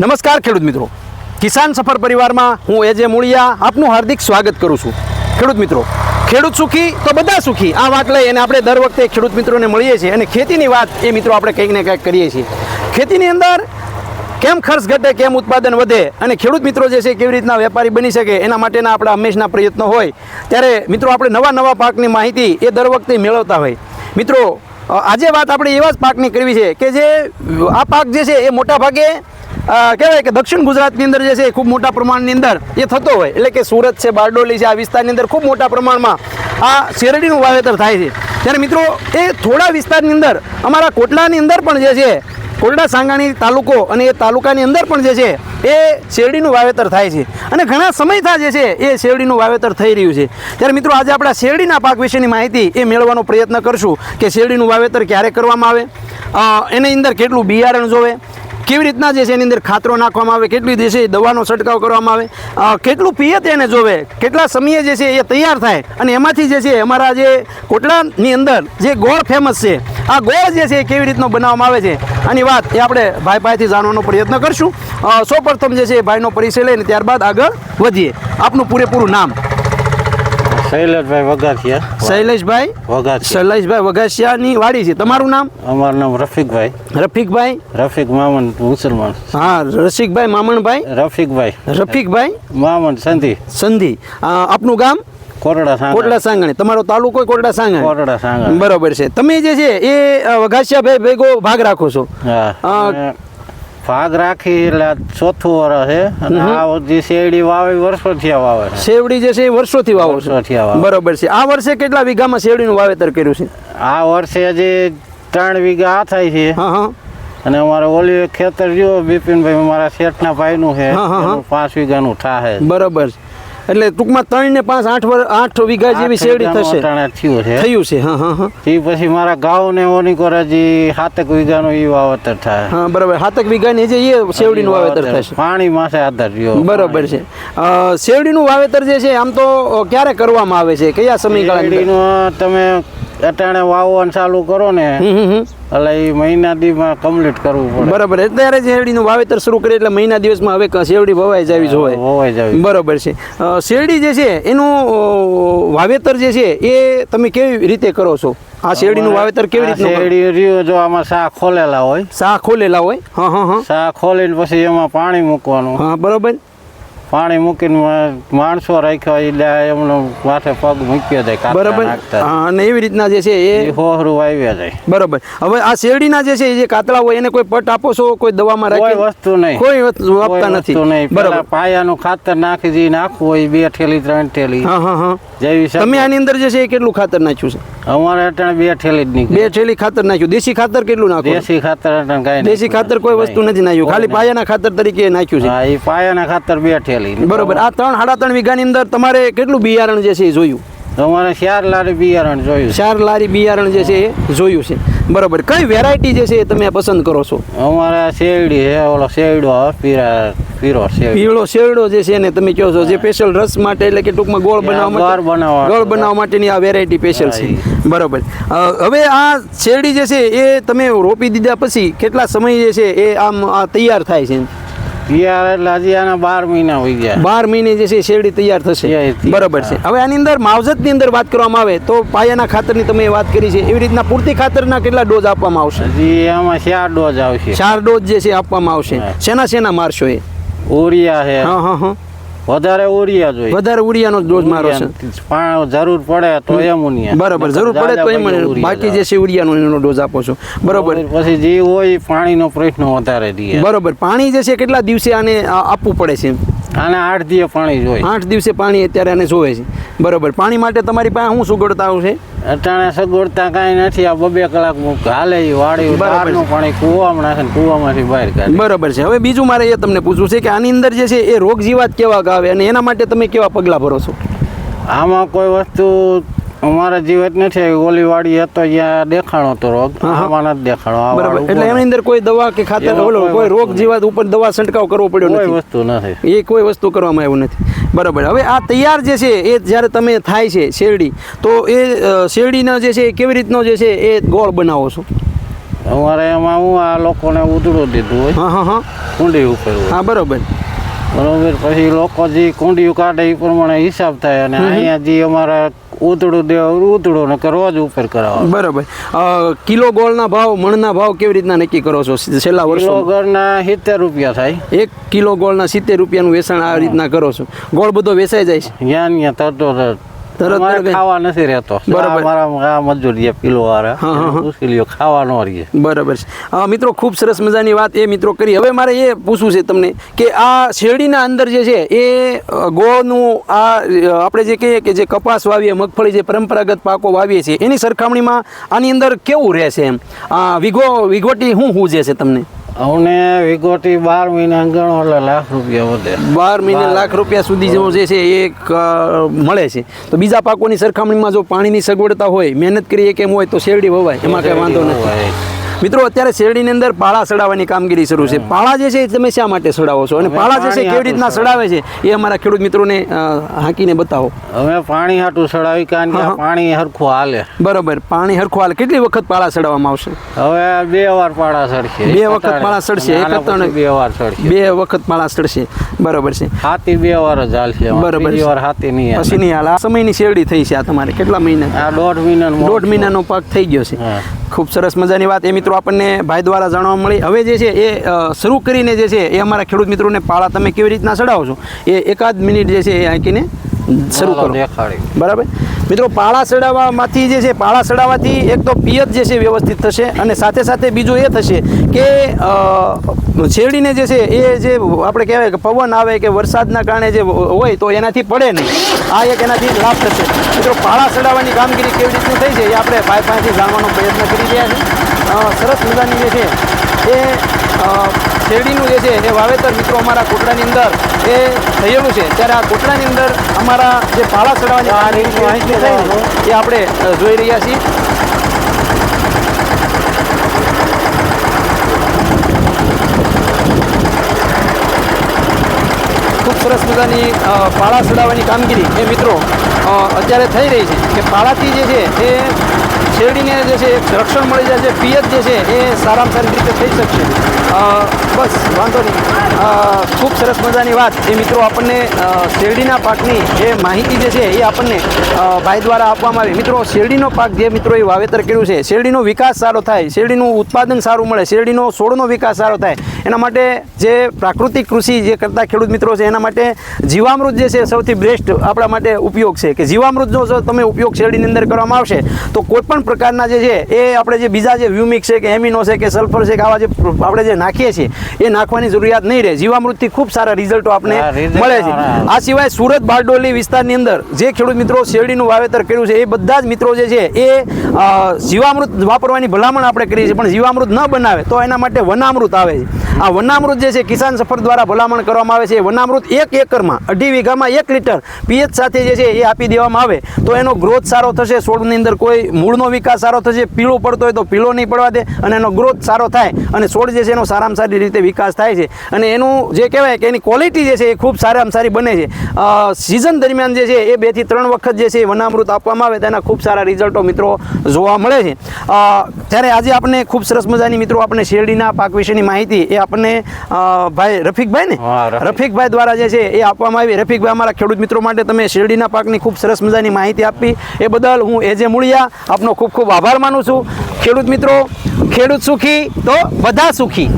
નમસ્કાર ખેડૂત મિત્રો. કિસાન સફર પરિવારમાં હું એજે મૂળિયા આપનું હાર્દિક સ્વાગત કરું છું. ખેડૂત મિત્રો, ખેડૂત સુખી તો બધા સુખી. આ વાત લઈ અને આપણે દર વખતે ખેડૂત મિત્રોને મળીએ છીએ અને ખેતીની વાત એ મિત્રો આપણે કંઈક ને કંઈક કરીએ છીએ. ખેતીની અંદર કેમ ખર્ચ ઘટે, કેમ ઉત્પાદન વધે અને ખેડૂત મિત્રો જે છે કેવી રીતના વેપારી બની શકે એના માટેના આપણા હંમેશના પ્રયત્નો હોય. ત્યારે મિત્રો આપણે નવા નવા પાકની માહિતી એ દર વખતે મેળવતા હોય. મિત્રો આજે વાત આપણે એવા જ પાકની કરવી છે કે જે આ પાક જે છે એ મોટા ભાગે કહેવાય કે દક્ષિણ ગુજરાતની અંદર જે છે એ ખૂબ મોટા પ્રમાણની અંદર એ થતો હોય. એટલે કે સુરત છે, બારડોલી છે, આ વિસ્તારની અંદર ખૂબ મોટા પ્રમાણમાં આ શેરડીનું વાવેતર થાય છે. ત્યારે મિત્રો, એ થોડા વિસ્તારની અંદર, અમારા કોટલાની અંદર પણ જે છે કોરડા સાંગાણી તાલુકો અને એ તાલુકાની અંદર પણ જે છે, એ શેરડીનું વાવેતર થાય છે. અને ઘણા સમયથી જે છે, એ શેરડીનું વાવેતર થઈ રહ્યું છે. ત્યારે મિત્રો, આજે આપણા શેરડીના પાક વિશેની માહિતી એ મેળવવાનો પ્રયત્ન કરશું કે શેરડીનું વાવેતર ક્યારે કરવામાં આવે? એની અંદર કેટલું બિયારણ જોવે? કેવી રીતના જે છે એની અંદર ખાતરો નાખવામાં આવે, કેટલી જે દવાનો છંટકાવ કરવામાં આવે કેટલું પીએ તેને જોવે, કેટલા સમયે જે છે એ તૈયાર થાય, અને એમાંથી જે છે અમારા જે કોટલાની અંદર જે ગોળ ફેમસ છે, આ ગોળ જે છે એ કેવી રીતનો બનાવવામાં આવે છે, આની વાત એ આપણે ભાઈ પાસેથી જાણવાનો પ્રયત્ન કરશું. સૌ સૌપ્રથમ જે છે ભાઈનો પરિચય લઈને ત્યારબાદ આગળ વધીએ. આપનું પૂરેપૂરું નામ. શૈલેષભાઈ વગાસિયા. શૈલેષભાઈ? વગાસિયા. શૈલેષભાઈ વગાસિયાની વાડી છે. તમારું નામ? અમારું નામ રફીકભાઈ. રફીકભાઈ? રફીક મામણ મુસલમાન. હા રસિકભાઈ મામણભાઈ રફીકભાઈ. રફીકભાઈ? મામણ સંધિ. સંધિ. આપનું ગામ? કોરડા સાંગા કોટડા સાંગણી. તમારો તાલુકો કોરડા સાંગણી. કોરડા સાંગા બરોબર છે. તમે જે છે એ વઘાસિયાભાઈ ભેગો ભાગ રાખો છો. હા. ભાગ રાખી એટલે ચોથું વર્ષ છે. અને આ જે શેરડી વાવે વર્ષોથી વાવે છે. શેવડી જે છે એ વર્ષોથી વાવો વર્ષોથી વાવે. બરોબર છે. આ વર્ષે કેટલા વીઘામાં શેરડીનું વાવેતર કર્યું છે? આ વર્ષે હજી ત્રણ વીઘા આ થાય છે. અને અમારે ઓલી ખેતર જો બિપિનભાઈ મારા શેઠના ભાઈનું છે. પાંચ વીઘાનું થાહે. બરોબર છે. એટલે ટૂંકમાં ત્રણ ને પાંચ આઠ વર્ષ આઠ વીઘા જેવી શેરડી થશે. થયું છે. થયું છે હા હા હા. એ પછી મારા ગાઉ ને ઓની કોર સાતક વીઘાનું એ વાવેતર થાય. હા બરોબર. સાતક વીઘાની જે એ શેરડીનું વાવેતર થશે. પાણી માસે આધાર રહ્યો. બરોબર છે. શેરડીનું વાવેતર જે છે આમ તો ક્યારે કરવામાં આવે છે? કયા સમયગાળા? તમે અટાણે વાવવાનું ચાલુ કરો ને એટલે એ મહિના દીમાં કમ્પ્લીટ કરવું પડે. બરાબર અત્યારે શેરડીનું વાવેતર શરૂ કરીએ એટલે મહિના દિવસમાં હવે શેરડી વવાઈ જાવી જોઈએ. વવાઈ જાવી બરાબર છે. શેરડી જે છે એનું વાવેતર જે છે એ તમે કેવી રીતે કરો છો? આ શેરડીનું વાવેતર કેવી રીતે શેરડી રહ્યો જો આમાં સા ખોલેલા હોય. સા ખોલેલા હોય? હા હા હા. સા ખોલીને પછી એમાં પાણી મૂકવાનું. હા બરોબર. પાણી મૂકીને માણસો રાખ્યા એટલે એમનો માથે પગ મૂક્યો જાય બરાબર. અને એવી રીતના જે છે એ હોહરું વાવ્યા જાય. બરાબર. હવે આ શેરડીના જે છે એ જે કાતળા હોય એને કોઈ પટ આપો છો? કોઈ દવામાં કોઈ રાખી વસ્તુ નહીં. કોઈ વસ્તુ આપતા નથી. બરોબર. પાયાનું ખાતર નાખી દઈ નાખવું હોય બે ઠેલી ત્રણ ઠેલી. હા હા જેવી. તમે આની અંદર જે છે એ કેટલું ખાતર નાખ્યું છે? અમારે અટાણે બે ઠેલી જ નીકળે. બે ઠેલી ખાતર નાખ્યું. દેશી ખાતર કેટલું નાખ્યું દેશી ખાતર કાંઈ દેશી ખાતર કોઈ વસ્તુ નથી નાખ્યું. ખાલી પાયાના ખાતર તરીકે નાખ્યું છે. એ પાયાના ખાતર બે ઠેલી. બરોબર. આ ત્રણ સાડા ત્રણ વીઘાની અંદર તમારે કેટલું બિયારણ જે છે એ જોયું? અમારે ચાર લારી બિયારણ જોયું. ચાર લારી બિયારણ જે છે એ જોયું છે. બરોબર. કઈ વેરાયટી જે છે એ તમે પસંદ કરો છો? અમારે શેરડી છે ઓલો શેરડો પીરા પીરો પીળો શેરડો જે છે ને તમે કહો છો જે સ્પેશિયલ રસ માટે એટલે કે ટૂંકમાં ગોળ બનાવવા માટે ગોળ બનાવવા માટેની આ વેરાયટી સ્પેશિયલ છે. બરોબર. હવે આ શેરડી જે છે એ તમે રોપી દીધા પછી કેટલા સમય જે છે એ આમ તૈયાર થાય છે? પિયાર એટલે હજી આના બાર મહિના હોય ગયા. બાર મહિને જે છે શેરડી તૈયાર થશે. તૈયાર. છે. હવે આની અંદર માવજતની અંદર વાત કરવામાં આવે તો પાયાના ખાતરની તમે વાત કરી છે. એવી રીતના પૂરતી ખાતરના કેટલા ડોઝ આપવામાં આવશે? હજી આમાં ચાર ડોઝ આવશે. ચાર ડોઝ જે છે આપવામાં આવશે. શેના શેના મારશો એ? ઓરિયા છે. હા હા હા. વધારે ઉરિયા જોઈએ. વધારે ઉડિયાનો ડોઝ મારો છે. પણ જરૂર પડે તો એમોનિયા બરાબર જરૂર પડે તો એમ બાકી જે છે ઉડિયાનો એનો ડોઝ આપો છો. બરોબર. પછી જે હોય પાણીનો પ્રશ્ન વધારે દે બરોબર. પાણી જે છે કેટલા દિવસે આને આપવું પડે છે આને આઠ દિવસ પાણી જોઈએ. આઠ દિવસે પાણી અત્યારે આને જોવે છે. બરોબર. પાણી માટે તમારી પાસે શું સુગડતા છે? અટાણે સગવડતા કાંઈ નથી. આ બબે કલાક હાલે ઈ બરાબર. બહારનું પાણી કૂવામાં છે કૂવામાંથી બહાર કાઢે. બરાબર છે. હવે બીજું મારે એ તમને પૂછવું છે કે આની અંદર જે છે એ રોગ જીવાત કેવા આવે અને એના માટે તમે કેવા પગલાં ભરો છો? આમાં કોઈ વસ્તુ અમારા જીવત નથી. ઓલી વાડી હતો ત્યાં દેખાણો તો રોગ. હા, જ દેખાણો. બરાબર. એટલે એની અંદર કોઈ દવા કે ખાતર ઓલો કોઈ રોગ જીવાત ઉપર દવા છંટકાવ કરવો પડ્યો કોઈ નથી. વસ્તુ નથી. એ કોઈ વસ્તુ કરવામાં આવ્યું નથી. બરાબર. હવે આ તૈયાર જે છે એ જ્યારે તમે થાય છે શેરડી તો એ શેરડીનો જે છે એ કેવી રીતનો જે છે એ ગોળ બનાવો છો? અમારે એમાં હું આ લોકોને ઉધડું દીધું હોય. હા હા હા. ઊંડી ઉપર હા બરાબર. બરોબર. પછી લોકો જે કુંડીયું કાઢે એ પ્રમાણે હિસાબ થાય અને અહીંયા જે અમારે ઉધડું દેવા ઉધડું ને રોજ ઉપર કરાવો. બરાબર. કિલો ગોળના ભાવ મણના ભાવ કેવી રીતના નક્કી કરો છો? છેલ્લા વર્ષો ઘરના સિત્તેર રૂપિયા થાય. એક કિલો ગોળના સિત્તેર રૂપિયાનું વેચાણ આ રીતના કરો છો? ગોળ બધો વેચાઈ જાય છે? જ્ઞાન ત્યાં તરતો. તરત ખાવા નથી રહેતો. બરાબર. અમારા આ મજૂર પીલો વાળા હા, હા, હા. મુશ્કેલીઓ ખાવા રહીએ બરાબર છે. અ, મિત્રો ખૂબ સરસ મજાની વાત એ મિત્રો કરી. હવે મારે એ પૂછવું છે તમને કે આ શેરડીના અંદર જે છે એ ગોળનું આ આપણે જે કહીએ કે જે કપાસ વાવીએ મગફળી જે પરંપરાગત પાકો વાવીએ છીએ એની સરખામણીમાં આની અંદર કેવું રહેશે એમ? આ વિગો વિગોટી શું શું જે છે તમને? અમને વિગોટી બાર મહિના ગણો એટલે લાખ રૂપિયા વધે. બાર મહિને લાખ રૂપિયા સુધી જેવો જે છે એ એક, મળે છે. તો બીજા પાકોની સરખામણીમાં જો પાણીની સગવડતા હોય મહેનત કરીએ કેમ હોય તો શેરડી વવાય. એમાં કંઈ વાંધો નથી. મિત્રો અત્યારે શેરડીની અંદર પાળા સડાવવાની કામગીરી શરૂ છે. પાળા જે છે એ તમે શા માટે સડાવો છો? અને પાળા જે છે કેવી રીતના સડાવે છે એ અમારા ખેડૂત મિત્રોને હાંકીને બતાવો. અમે પાણી હાટું સડાવી કારણ કે પાણી હરખું હાલે. બરોબર પાણી હરખું હાલે. કેટલી વખત પાળા સડાવવામાં આવશે? હવે બે વાર પાળા સડશે. બે વખત પાળા સડશે એક બે વાર સડશે. બે વખત પાળા સડશે. બરોબર છે. હાથી બે વાર જ હાલશે. બરોબર વાર હાથી નહીં. પછી નહીં હાલ. આ સમયની શેરડી થઈ છે આ તમારે. કેટલા મહિના? આ દોઢ મહિના દોઢ મહિનાનો પાક થઈ ગયો છે. ખૂબ સરસ મજાની વાત એ મિત્રો આપણને ભાઈ દ્વારા જાણવા મળી. હવે જે છે એ શરૂ કરીને જે છે એ અમારા ખેડૂત મિત્રોને પાળા તમે કેવી રીતના ચડાવો છો? એ એકાદ મિનિટ જે છે એ આંકીને શરૂ કરો. બરાબર? મિત્રો, પાળા ચડાવવામાંથી જે છે, પાળા ચડાવવાથી એક તો પિયત જે છે વ્યવસ્થિત થશે અને સાથે સાથે બીજું એ થશે કે શેરડીને જે છે, એ જે આપણે કહેવાય કે પવન આવે કે વરસાદના કારણે જે હોય તો એનાથી પડે નહીં. આ એક એનાથી લાભ થશે. મિત્રો, પાળા ચડાવવાની કામગીરી કેવી રીતની થઈ છે એ આપણે ભાઈ પાસેથી જાણવાનો પ્રયત્ન કરી રહ્યા છીએ. સરસ મજાની જે છે, એ શેરડીનું જે છે, એ વાવેતર મિત્રો અમારા કોટડાની અંદર એ થયેલું છે. ત્યારે આ કોટડાની અંદર અમારા જે પાળા ચડાવવાની આ રેલી માહિતી થઈ એ આપણે જોઈ રહ્યા છીએ. ખૂબ સરસ મજાની પાળા ચડાવવાની કામગીરી. એ મિત્રો અત્યારે થઈ રહી છે. કે પાળાથી જે છે એ શેરડીને જે છે રક્ષણ મળી જાય છે, પિયત જે છે, એ સારામાં સારી રીતે થઈ શકશે. બસ, વાંધો નહીં. ખૂબ સરસ મજાની વાત. એ મિત્રો આપણને શેરડીના પાકની જે માહિતી જે છે, એ આપણને ભાઈ દ્વારા આપવામાં આવી. મિત્રો, શેરડીનો પાક જે મિત્રોએ વાવેતર કર્યું છે, શેરડીનો વિકાસ સારો થાય, શેરડીનું ઉત્પાદન સારું મળે, શેરડીનો છોડનો વિકાસ સારો થાય, એના માટે જે પ્રાકૃતિક કૃષિ જે કરતા ખેડૂત મિત્રો છે, એના માટે જીવામૃત જે છે, સૌથી બેસ્ટ આપણા માટે ઉપયોગ છે. કે જીવામૃતનો જો તમે ઉપયોગ શેરડીની અંદર કરવામાં આવશે, તો કોઈ પણ પ્રકારના જે છે એ આપણે જે બીજા જે વ્યુમિક છે કે એમિનો છે કે સલ્ફર છે કે આવા જે આપણે જે નાખીએ છીએ એ નાખવાની જરૂરિયાત નહીં રહે. જીવામૃતથી ખૂબ સારા રિઝલ્ટો આપણે મળે છે. આ સિવાય સુરત બારડોલી વિસ્તારની અંદર જે ખેડૂત મિત્રો શેરડીનું વાવેતર કર્યું છે એ બધા જ મિત્રો જે છે એ જીવામૃત વાપરવાની ભલામણ આપણે કરીએ છીએ પણ જીવામૃત ન બનાવે તો એના માટે વનામૃત આવે છે. આ વનામૃત જે છે કિસાન સફર દ્વારા ભલામણ કરવામાં આવે છે એ વનામૃત એક એકરમાં અઢી વીઘામાં એક લીટર પીએચ સાથે જે છે એ આપી દેવામાં આવે તો એનો ગ્રોથ સારો થશે. છોડની અંદર કોઈ મૂળનો વિકાસ સારો થશે પીળો પડતો હોય તો પીળો નહીં પડવા દે અને એનો ગ્રોથ સારો થાય અને છોડ જે છે એનો સારામાં સારી રીતે વિકાસ થાય છે. અને એનું જે કહેવાય કે એની ક્વોલિટી જે છે એ ખૂબ સારામાં સારી બને છે. સિઝન દરમિયાન જે છે એ બેથી ત્રણ વખત જે છે એ વનામૃત આપવામાં આવે તેના ખૂબ સારા રિઝલ્ટો મિત્રો જોવા મળે છે. ત્યારે આજે આપણને ખૂબ સરસ મજાની મિત્રો આપણે શેરડીના પાક વિશેની માહિતી એ આપણને ભાઈ રફીકભાઈ ને રફીકભાઈ દ્વારા જે છે એ આપવામાં આવી. રફીકભાઈ અમારા ખેડૂત મિત્રો માટે તમે શેરડીના પાકની ખૂબ સરસ મજાની માહિતી આપી. એ બદલ હું એજે મૂળિયા ખૂબ ખૂબ આભાર માનું છું. ખેડૂત મિત્રો ખેડૂત સુખી તો બધા સુખી.